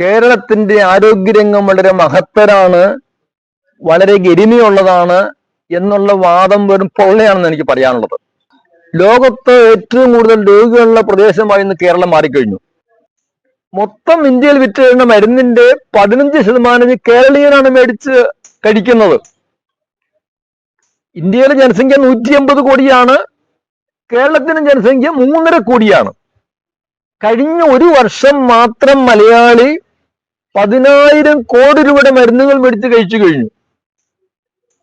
കേരളത്തിന്റെ ആരോഗ്യരംഗം വളരെ മഹത്തരാണ് വളരെ ഗരിമയുള്ളതാണ് എന്നുള്ള വാദം വെറും പൊള്ളയാണെന്ന് എനിക്ക് പറയാനുള്ളത്. ലോകത്ത് ഏറ്റവും കൂടുതൽ രോഗികളുള്ള പ്രദേശമായി ഇന്ന് കേരളം മാറിക്കഴിഞ്ഞു. മൊത്തം ഇന്ത്യയിൽ വിറ്റ് വരുന്ന മരുന്നിന്റെ പതിനഞ്ച് ശതമാനം കേരളീയനാണ് മേടിച്ച് കഴിക്കുന്നത്. ഇന്ത്യയിലെ ജനസംഖ്യ നൂറ്റി എൺപത് കോടിയാണ് കേരളത്തിന്റെ ജനസംഖ്യ മൂന്നര കോടിയാണ്. കഴിഞ്ഞ ഒരു വർഷം മാത്രം മലയാളി പതിനായിരം കോടി രൂപയുടെ മരുന്നുകൾ മേടിച്ച് കഴിച്ചു കഴിഞ്ഞു.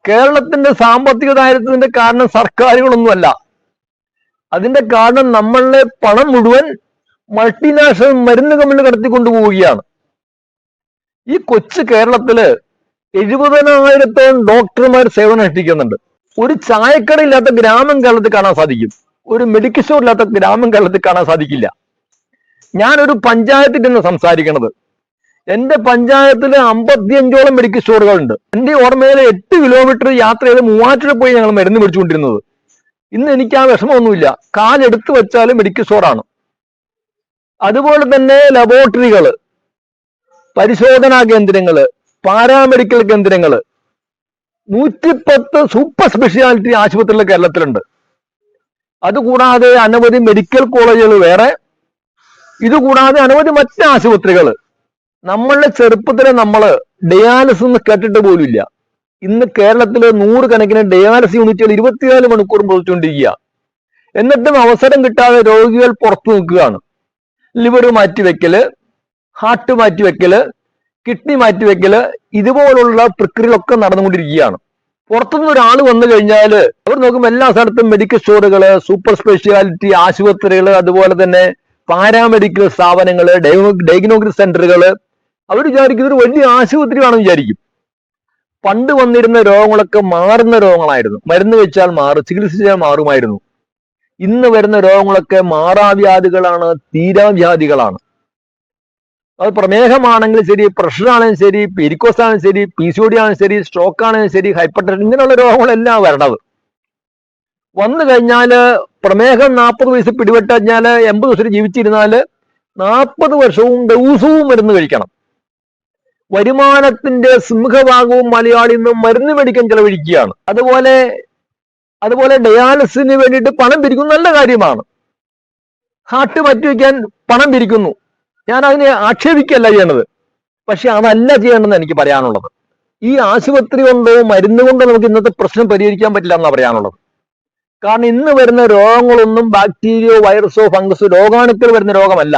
കേരളത്തിന്റെ സാമ്പത്തിക ദാരിദ്ര്യത്തിന്റെ കാരണം സർക്കാരുകളൊന്നുമല്ല. അതിന്റെ കാരണം നമ്മളുടെ പണം മുഴുവൻ മൾട്ടിനാഷണൽ മരുന്ന് കമ്പനി കടത്തിക്കൊണ്ടു പോവുകയാണ്. ഈ കൊച്ചു കേരളത്തിൽ എഴുപതിനായിരത്തോളം ഡോക്ടർമാർ സേവനം അനുഷ്ഠിക്കുന്നുണ്ട്. ഒരു ചായക്കട ഇല്ലാത്ത ഗ്രാമം കേരളത്തിൽ കാണാൻ സാധിക്കും. ഒരു മെഡിക്കൽ സ്റ്റോർ ഇല്ലാത്ത ഗ്രാമം കേരളത്തിൽ കാണാൻ സാധിക്കില്ല. ഞാനൊരു പഞ്ചായത്തിൽ നിന്ന് സംസാരിക്കണത്. എന്റെ പഞ്ചായത്തിൽ അമ്പത്തിയഞ്ചോളം മെഡിക്കൽ സ്റ്റോറുകളുണ്ട്. എന്റെ ഓർമ്മയിൽ എട്ട് കിലോമീറ്റർ യാത്ര ചെയ്ത് മൂവാറ്റുപുഴ പോയി ഞങ്ങൾ മരുന്ന് മേടിച്ചുകൊണ്ടിരുന്നത്. ഇന്ന് എനിക്ക് ആ വിഷമമൊന്നുമില്ല. കാലെടുത്ത് വെച്ചാൽ മെഡിക്കൽ സ്റ്റോറാണ്. അതുപോലെ തന്നെ ലബോറട്ടറികൾ പരിശോധനാ കേന്ദ്രങ്ങൾ പാരാമെഡിക്കൽ കേന്ദ്രങ്ങൾ നൂറ്റിപ്പത്ത് സൂപ്പർ സ്പെഷ്യാലിറ്റി ആശുപത്രികൾ കേരളത്തിലുണ്ട്. അതുകൂടാതെ അനവധി മെഡിക്കൽ കോളേജുകൾ വേറെ. ഇതുകൂടാതെ അനവധി മറ്റ് ആശുപത്രികൾ നമ്മളുടെ ചെറുപ്പത്തിലെ നമ്മൾ ഡയാലിസിസ് എന്ന് കേട്ടിട്ട് പോലുമില്ല ഇന്ന് കേരളത്തിലെ നൂറ് കണക്കിന് ഡയാലിസിസ് യൂണിറ്റുകൾ ഇരുപത്തിനാല് മണിക്കൂറും പ്രവർത്തിച്ചുകൊണ്ടിരിക്കുക. എന്നിട്ടും അവസരം കിട്ടാതെ രോഗികൾ പുറത്തു നിൽക്കുകയാണ്. ലിവർ മാറ്റിവെക്കൽ ഹാർട്ട് മാറ്റിവെക്കൽ കിഡ്നി മാറ്റിവെക്കൽ ഇതുപോലുള്ള പ്രക്രിയകളൊക്കെ നടന്നുകൊണ്ടിരിക്കുകയാണ്. പുറത്തുനിന്ന് ഒരാൾ വന്നു കഴിഞ്ഞാൽ അവർ നോക്കുമ്പോൾ എല്ലാ സ്ഥലത്തും മെഡിക്കൽ സ്റ്റോറുകൾ സൂപ്പർ സ്പെഷ്യാലിറ്റി ആശുപത്രികൾ അതുപോലെ തന്നെ പാരാമെഡിക്കൽ സ്ഥാപനങ്ങൾ ഡയഗ്നോസ്റ്റിക് സെന്ററുകൾ അവർ വിചാരിക്കും ഇതൊരു വലിയ ആശുപത്രിയാണെന്ന് വിചാരിക്കും. പണ്ട് വന്നിരുന്ന രോഗങ്ങളൊക്കെ മാറുന്ന രോഗങ്ങളായിരുന്നു. മരുന്ന് വെച്ചാൽ മാറും ചികിത്സിച്ചാൽ മാറുമായിരുന്നു. ഇന്ന് വരുന്ന രോഗങ്ങളൊക്കെ മാറാവ്യാധികളാണ് തീരാവ്യാധികളാണ്. അത് പ്രമേഹമാണെങ്കിലും ശരി പ്രഷറാണെങ്കിലും ശരി പെരിക്കോസ് ആണെങ്കിലും ശരി പി സി ആണെങ്കിലും ശരി സ്ട്രോക്ക് ആണെങ്കിലും ശരി ഹൈപ്പർ ടെൻഷൻ ഇങ്ങനെയുള്ള രോഗങ്ങളെല്ലാം വരണത് വന്നു കഴിഞ്ഞാൽ പ്രമേഹം നാൽപ്പത് വയസ്സ് പിടിപെട്ട് കഴിഞ്ഞാൽ എൺപത് വർഷം ജീവിച്ചിരുന്നാൽ നാൽപ്പത് വർഷവും ദിവസവും മരുന്ന് കഴിക്കണം. വരുമാനത്തിന്റെ സിംഹഭാഗവും മലയാളി ഇന്ന് മരുന്ന് മേടിക്കാൻ ചെലവഴിക്കുകയാണ്. അതുപോലെ അതുപോലെ ഡയാലിസിന് വേണ്ടിയിട്ട് പണം പിരിക്കുന്നു. നല്ല കാര്യമാണ്. ഹാർട്ട് മാറ്റിവെക്കാൻ പണം പിരിക്കുന്നു. ഞാൻ അതിനെ ആക്ഷേപിക്കല്ല ചെയ്യണത് പക്ഷെ അതല്ല ചെയ്യേണ്ടതെന്ന് എനിക്ക് പറയാനുള്ളത്. ഈ ആശുപത്രി കൊണ്ടോ മരുന്ന് കൊണ്ടോ നമുക്ക് ഇന്നത്തെ പ്രശ്നം പരിഹരിക്കാൻ പറ്റില്ല എന്നാണ് പറയാനുള്ളത്. കാരണം ഇന്ന് വരുന്ന രോഗങ്ങളൊന്നും ബാക്ടീരിയോ വൈറസോ ഫംഗസോ രോഗാണുക്കൾ വരുന്ന രോഗമല്ല.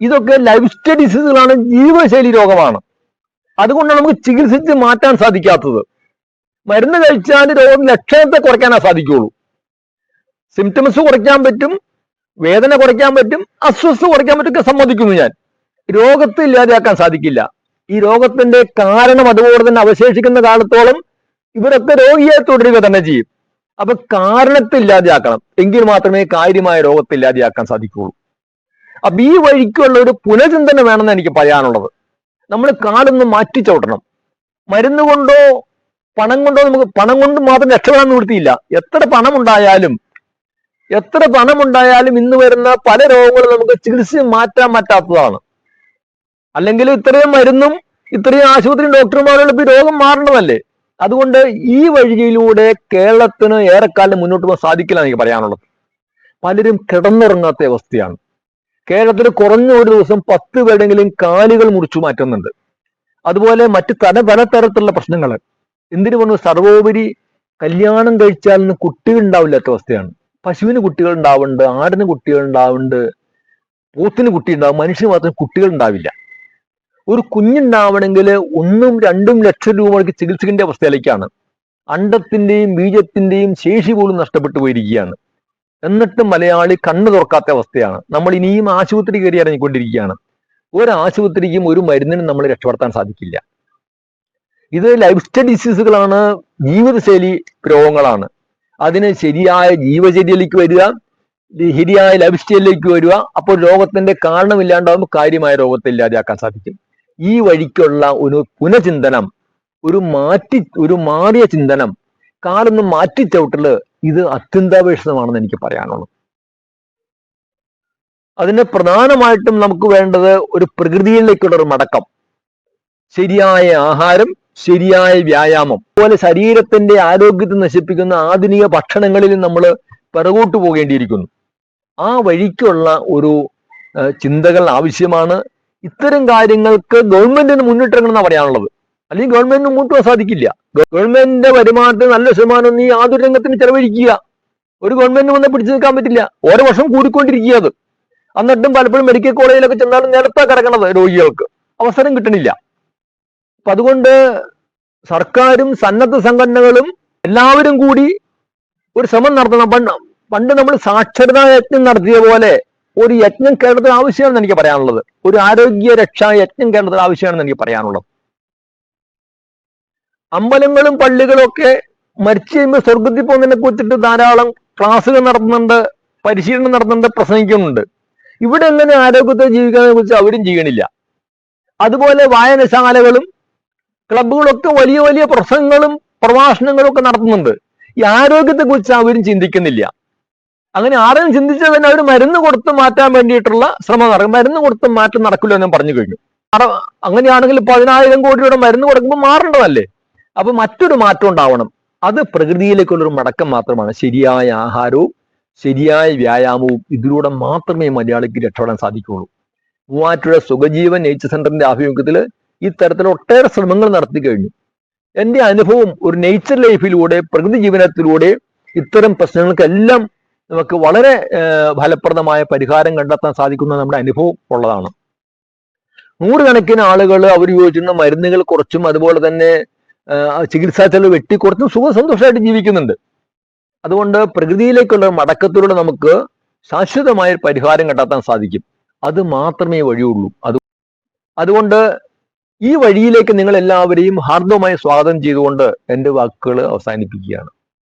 ഇതൊക്കെ ലൈഫ് സ്റ്റൈൽ ഡിസീസുകളാണ് ജീവിതശൈലി രോഗമാണ്. അതുകൊണ്ടാണ് നമുക്ക് ചികിത്സിച്ച് മാറ്റാൻ സാധിക്കാത്തത്. മരുന്ന് കഴിച്ചാൽ രോഗം ലക്ഷണത്തെ കുറയ്ക്കാനേ സാധിക്കുള്ളൂ സിംറ്റംസ് കുറയ്ക്കാൻ പറ്റും വേദന കുറയ്ക്കാൻ പറ്റും അസ്വസ്ഥ കുറയ്ക്കാൻ പറ്റും സമ്മതിക്കുന്നു ഞാൻ. രോഗത്തെ ഇല്ലാതെയാക്കാൻ സാധിക്കില്ല. ഈ രോഗത്തിന്റെ കാരണം അതുപോലെ തന്നെ അവശേഷിക്കുന്ന കാലത്തോളം ഇവരൊക്കെ രോഗിയെ തുടരുക തന്നെ ചെയ്യും. അപ്പൊ കാരണത്തെ ഇല്ലാതെയാക്കണം. എങ്കിൽ മാത്രമേ കാര്യമായ രോഗത്തെ ഇല്ലാതെയാക്കാൻ സാധിക്കുകയുള്ളൂ. അപ്പൊ ഈ വഴിക്കുള്ള ഒരു പുനചിന്തന വേണമെന്ന് എനിക്ക് പറയാനുള്ളത്. നമ്മൾ കാടൊന്ന് മാറ്റി ചവിട്ടണം. മരുന്ന് കൊണ്ടോ പണം കൊണ്ടോ നമുക്ക് പണം കൊണ്ട് മാത്രം രക്ഷപ്പെടാൻ നിവൃത്തിയില്ല. എത്ര പണം ഉണ്ടായാലും എത്ര പണം ഉണ്ടായാലും ഇന്ന് വരുന്ന പല രോഗങ്ങളും നമുക്ക് ചികിത്സ മാറ്റാൻ പറ്റാത്തതാണ്. അല്ലെങ്കിൽ ഇത്രയും മരുന്നും ഇത്രയും ആശുപത്രി ഡോക്ടർമാരുള്ള രോഗം മാറണമല്ലേ അതുകൊണ്ട് ഈ വഴിയിലൂടെ കേരളത്തിന് ഏറെക്കാലം മുന്നോട്ട് പോകാൻ സാധിക്കില്ല എനിക്ക് പറയാനുള്ളത്. പലരും കിടന്നുറങ്ങാത്ത അവസ്ഥയാണ്. കേരളത്തിൽ കുറഞ്ഞ ഒരു ദിവസം പത്ത് പേരെങ്കിലും കാലുകൾ മുറിച്ചു മാറ്റുന്നുണ്ട്. അതുപോലെ മറ്റ് തല പല തരത്തിലുള്ള പ്രശ്നങ്ങൾ. എന്തിനു പറഞ്ഞു? സർവോപരി കല്യാണം കഴിച്ചാൽ കുട്ടികൾ ഉണ്ടാവില്ലാത്ത അവസ്ഥയാണ്. പശുവിന് കുട്ടികൾ ഉണ്ടാവുന്നുണ്ട് ആടിന് കുട്ടികൾ ഉണ്ടാവുന്നുണ്ട് പോത്തിന് കുട്ടി ഉണ്ടാവും മനുഷ്യന് മാത്രം കുട്ടികൾ ഉണ്ടാവില്ല. ഒരു കുഞ്ഞുണ്ടാവണമെങ്കിൽ ഒന്നും രണ്ടും ലക്ഷം രൂപയ്ക്ക് ചികിത്സിക്കേണ്ട അവസ്ഥയിലേക്കാണ്. അണ്ടത്തിന്റെയും ബീജത്തിന്റെയും ശേഷി പോലും നഷ്ടപ്പെട്ടു പോയിരിക്കുകയാണ്. എന്നിട്ടും മലയാളി കണ്ണു തുറക്കാത്ത അവസ്ഥയാണ്. നമ്മൾ ഇനിയും ആശുപത്രി കയറി ഇറങ്ങിക്കൊണ്ടിരിക്കുകയാണ്. ഒരു ആശുപത്രിക്കും ഒരു മരുന്നിനും നമ്മൾ രക്ഷപ്പെടുത്താൻ സാധിക്കില്ല. ഇത് ലൈഫ് സ്റ്റൈൽ ഡിസീസുകളാണ് ജീവിതശൈലി രോഗങ്ങളാണ്. അതിന് ശരിയായ ജീവചര്യയിലേക്ക് വരിക ശരിയായ ലൈഫ് സ്റ്റൈലിലേക്ക് വരിക അപ്പോൾ രോഗത്തിന്റെ കാരണമില്ലാണ്ടാവുമ്പോൾ കാര്യമായ രോഗത്തെ ഇല്ലാതെയാക്കാൻ സാധിക്കും. ഈ വഴിക്കുള്ള ഒരു പുനചിന്തനം ഒരു മാറ്റി ഒരു മാറിയ ചിന്തനം കാലൊന്ന് മാറ്റി ചവിട്ടൽ ഇത് അത്യന്താപേക്ഷിതമാണെന്ന് എനിക്ക് പറയാനുള്ളൂ. അതിന് പ്രധാനമായിട്ടും നമുക്ക് വേണ്ടത് ഒരു പ്രകൃതിയിലേക്കുള്ള ഒരു മടക്കം. ശരിയായ ആഹാരം ശരിയായ വ്യായാമം. അതുപോലെ ശരീരത്തിന്റെ ആരോഗ്യത്തെ നശിപ്പിക്കുന്ന ആധുനിക ഭക്ഷണങ്ങളിൽ നമ്മൾ പിറകോട്ട് പോകേണ്ടിയിരിക്കുന്നു. ആ വഴിക്കുള്ള ഒരു ചിന്തകൾ ആവശ്യമാണ്. ഇത്തരം കാര്യങ്ങൾക്ക് ഗവൺമെന്റിന് മുന്നിട്ടിറങ്ങണം എന്നാണ് പറയാനുള്ളത്. അല്ലെങ്കിൽ ഗവൺമെന്റിന് പോകാൻ സാധിക്കില്ല. ഗവൺമെന്റിന്റെ വരുമാനത്തിൽ നല്ല ശതമാനം നീ യാതൊരു രംഗത്തിന് ചെലവഴിക്കുക. ഒരു ഗവൺമെന്റിന് വന്ന് പിടിച്ചു നിൽക്കാൻ പറ്റില്ല. ഓരോ വർഷം കൂടിക്കൊണ്ടിരിക്കുക അത്. എന്നിട്ടും പലപ്പോഴും മെഡിക്കൽ കോളേജിലൊക്കെ ചെന്നാലും നിലത്താ കിടക്കണത് രോഗികൾക്ക്. അവസരം കിട്ടണില്ല. അപ്പൊ അതുകൊണ്ട് സർക്കാരും സന്നദ്ധ സംഘടനകളും എല്ലാവരും കൂടി ഒരു ശ്രമം നടത്തണം. പണ്ട് പണ്ട് നമ്മൾ സാക്ഷരതാ യജ്ഞം നടത്തിയ പോലെ ഒരു യജ്ഞം കേരളത്തിൽ ആവശ്യമാണെന്ന് എനിക്ക് പറയാനുള്ളത്. ഒരു ആരോഗ്യ രക്ഷാ യജ്ഞം കേരളത്തിൽ ആവശ്യമാണെന്ന് എനിക്ക് പറയാനുള്ളത്. അമ്പലങ്ങളും പള്ളികളും ഒക്കെ മരിച്ചു കഴിയുമ്പോൾ സ്വർഗത്തിൽ പോകുന്നതിനെ കുറിച്ചിട്ട് ധാരാളം ക്ലാസ്സുകൾ നടത്തുന്നുണ്ട് പരിശീലനം നടത്തുന്നുണ്ട് പ്രസംഗിക്കുന്നുണ്ട്. ഇവിടെ എങ്ങനെ ആരോഗ്യത്തെ ജീവിക്കുന്നതിനെ കുറിച്ച് അവരും ചെയ്യണില്ല. അതുപോലെ വായനശാലകളും ക്ലബുകളൊക്കെ വലിയ വലിയ പ്രസംഗങ്ങളും പ്രഭാഷണങ്ങളും ഒക്കെ നടത്തുന്നുണ്ട്. ഈ ആരോഗ്യത്തെ കുറിച്ച് അവരും ചിന്തിക്കുന്നില്ല. അങ്ങനെ ആരെയും ചിന്തിച്ചാൽ തന്നെ അവർ മരുന്ന് കൊടുത്ത് മാറ്റാൻ വേണ്ടിയിട്ടുള്ള ശ്രമം നടക്കും. മരുന്ന് കൊടുത്ത് മാറ്റം നടക്കില്ല എന്ന് പറഞ്ഞു കഴിഞ്ഞു. അങ്ങനെയാണെങ്കിൽ പതിനായിരം കോടി രൂപയുടെ മരുന്ന് കൊടുക്കുമ്പോൾ മാറേണ്ടതല്ലേ? അപ്പൊ മറ്റൊരു മാറ്റം ഉണ്ടാവണം. അത് പ്രകൃതിയിലേക്കുള്ളൊരു മടക്കം മാത്രമാണ്. ശരിയായ ആഹാരവും ശരിയായ വ്യായാമവും ഇതിലൂടെ മാത്രമേ മലയാളിക്ക് രക്ഷപ്പെടാൻ സാധിക്കുകയുള്ളൂ. മൂവാറ്റുപുഴ സുഖജീവൻ നേച്ചർ സെന്ററിന്റെ ആഭിമുഖ്യത്തിൽ ഇത്തരത്തിൽ ഒട്ടേറെ ശ്രമങ്ങൾ നടത്തി കഴിഞ്ഞു. എന്റെ അനുഭവം ഒരു നേച്ചർ ലൈഫിലൂടെ പ്രകൃതി ജീവനത്തിലൂടെ ഇത്തരം പ്രശ്നങ്ങൾക്കെല്ലാം നമുക്ക് വളരെ ഫലപ്രദമായ പരിഹാരം കണ്ടെത്താൻ സാധിക്കുന്ന നമ്മുടെ അനുഭവം ഉള്ളതാണ്. നൂറുകണക്കിന് ആളുകൾ അവർ ഉപയോഗിച്ചിരുന്ന മരുന്നുകൾ കുറച്ചും അതുപോലെ തന്നെ ചികിത്സാ ചെലവ് വെട്ടിക്കുറച്ചും സുഖ സന്തോഷമായിട്ട് ജീവിക്കുന്നുണ്ട്. അതുകൊണ്ട് പ്രകൃതിയിലേക്കുള്ള മടക്കത്തിലൂടെ നമുക്ക് ശാശ്വതമായ പരിഹാരം കണ്ടെത്താൻ സാധിക്കും. അത് മാത്രമേ വഴിയുള്ളൂ. അത് അതുകൊണ്ട് ഈ വഴിയിലേക്ക് നിങ്ങൾ എല്ലാവരെയും ഹാർദവമായി സ്വാഗതം ചെയ്തുകൊണ്ട് എന്റെ വാക്കുകൾ അവസാനിപ്പിക്കുകയാണ്.